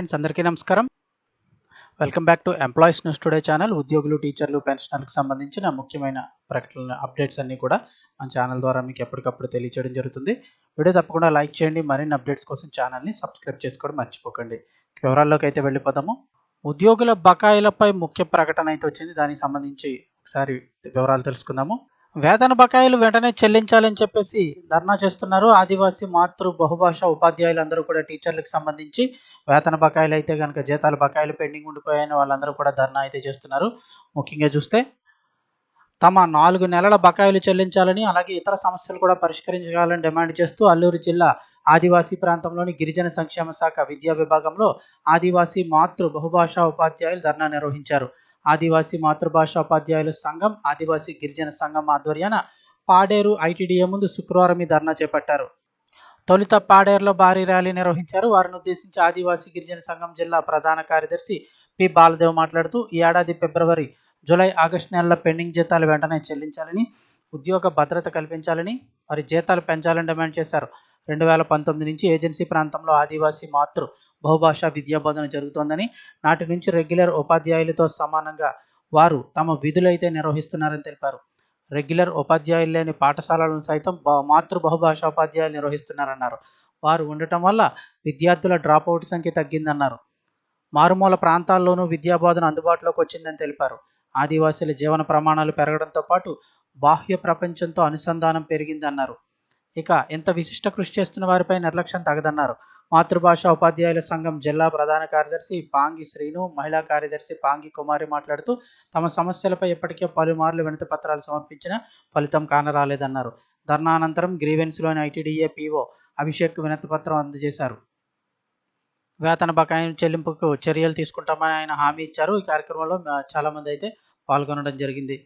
Friends అందరికీ నమస్కారం. Welcome back to employees news today channel ఉద్యోగులు టీచర్లు పెన్షనర్లకు సంబంధించిన ముఖ్యమైన ప్రకటనలు అప్డేట్స్ అన్నీ కూడా మన ఛానల్ ద్వారా మీకు ఎప్పటికప్పుడు తెలియచేయడం జరుగుతుంది. వీడియో తప్పకుండా లైక్ చేయండి. మరిన్ని అప్డేట్స్ కోసం ఛానల్ని సబ్స్క్రైబ్ చేసుకోవడం మర్చిపోకండి. వివరాల్లోకి అయితే వెళ్ళిపోదాము. ఉద్యోగుల బకాయిలపై ముఖ్య ప్రకటన అయితే వచ్చింది. దానికి సంబంధించి ఒకసారి వివరాలు తెలుసుకుందాము. వేతన బకాయిలు వెంటనే చెల్లించాలని చెప్పేసి ధర్నా చేస్తున్నారు. ఆదివాసీ మాతృ బహుభాషా ఉపాధ్యాయులందరూ కూడా టీచర్లకు సంబంధించి వేతన బకాయిలు అయితే కనుక జీతాల బకాయిలు పెండింగ్ ఉండిపోయాయని వాళ్ళందరూ కూడా ధర్నా అయితే చేస్తున్నారు. ముఖ్యంగా చూస్తే తమ నాలుగు నెలల బకాయిలు చెల్లించాలని అలాగే ఇతర సమస్యలు కూడా పరిష్కరించాలని డిమాండ్ చేస్తూ అల్లూరు జిల్లా ఆదివాసీ ప్రాంతంలోని గిరిజన సంక్షేమ శాఖ విద్యా విభాగంలో ఆదివాసీ మాతృ బహుభాషా ఉపాధ్యాయులు ధర్నా నిర్వహించారు. ఆదివాసీ మాతృభాష ఉపాధ్యాయుల సంఘం ఆదివాసీ గిరిజన సంఘం ఆధ్వర్యాన పాడేరు ఐటీడీఏ ముందు శుక్రవారం ఈ ధర్నా చేపట్టారు. తొలుత పాడేరులో భారీ ర్యాలీ నిర్వహించారు. వారిని ఉద్దేశించి ఆదివాసీ గిరిజన సంఘం జిల్లా ప్రధాన కార్యదర్శి పి. బాలదేవ్ మాట్లాడుతూ ఈ ఏడాది ఫిబ్రవరి జూలై ఆగస్టు నెలల పెండింగ్ జీతాలు వెంటనే చెల్లించాలని ఉద్యోగ భద్రత కల్పించాలని మరి జీతాలు పెంచాలని డిమాండ్ చేశారు. రెండు వేల పంతొమ్మిది నుంచి ఏజెన్సీ ప్రాంతంలో ఆదివాసీ మాతృ బహుభాషా విద్యాబోధన జరుగుతోందని నాటి నుంచి రెగ్యులర్ ఉపాధ్యాయులతో సమానంగా వారు తమ విధులైతే నిర్వహిస్తున్నారని తెలిపారు. రెగ్యులర్ ఉపాధ్యాయులు లేని పాఠశాలలను సైతం మాతృ బహుభాషా ఉపాధ్యాయులు నిర్వహిస్తున్నారన్నారు. వారు ఉండటం వల్ల విద్యార్థుల డ్రాప్ అవుట్ సంఖ్య తగ్గిందన్నారు. మారుమూల ప్రాంతాల్లోనూ విద్యాబోధన అందుబాటులోకి వచ్చిందని తెలిపారు. ఆదివాసీల జీవన ప్రమాణాలు పెరగడంతో పాటు బాహ్య ప్రపంచంతో అనుసంధానం పెరిగిందన్నారు. ఇక ఇంత విశిష్ట కృషి చేస్తున్న వారిపై నిర్లక్ష్యం తగదన్నారు. మాతృభాష ఉపాధ్యాయుల సంఘం జిల్లా ప్రధాన కార్యదర్శి పాంగి శ్రీను మహిళా కార్యదర్శి పాంగి కుమారి మాట్లాడుతూ తమ సమస్యలపై ఇప్పటికే పలుమార్లు వినతి పత్రాలు సమర్పించిన ఫలితం కానరాలేదన్నారు. ధర్నా అనంతరం గ్రీవెన్స్లోని ఐటీడీఏ పీఓ అభిషేక్ వినతి పత్రం అందజేశారు. వేతన బకాయి చెల్లింపుకు చర్యలు తీసుకుంటామని ఆయన హామీ ఇచ్చారు. ఈ కార్యక్రమంలో చాలామంది చాలా మంది అయితే పాల్గొనడం జరిగింది.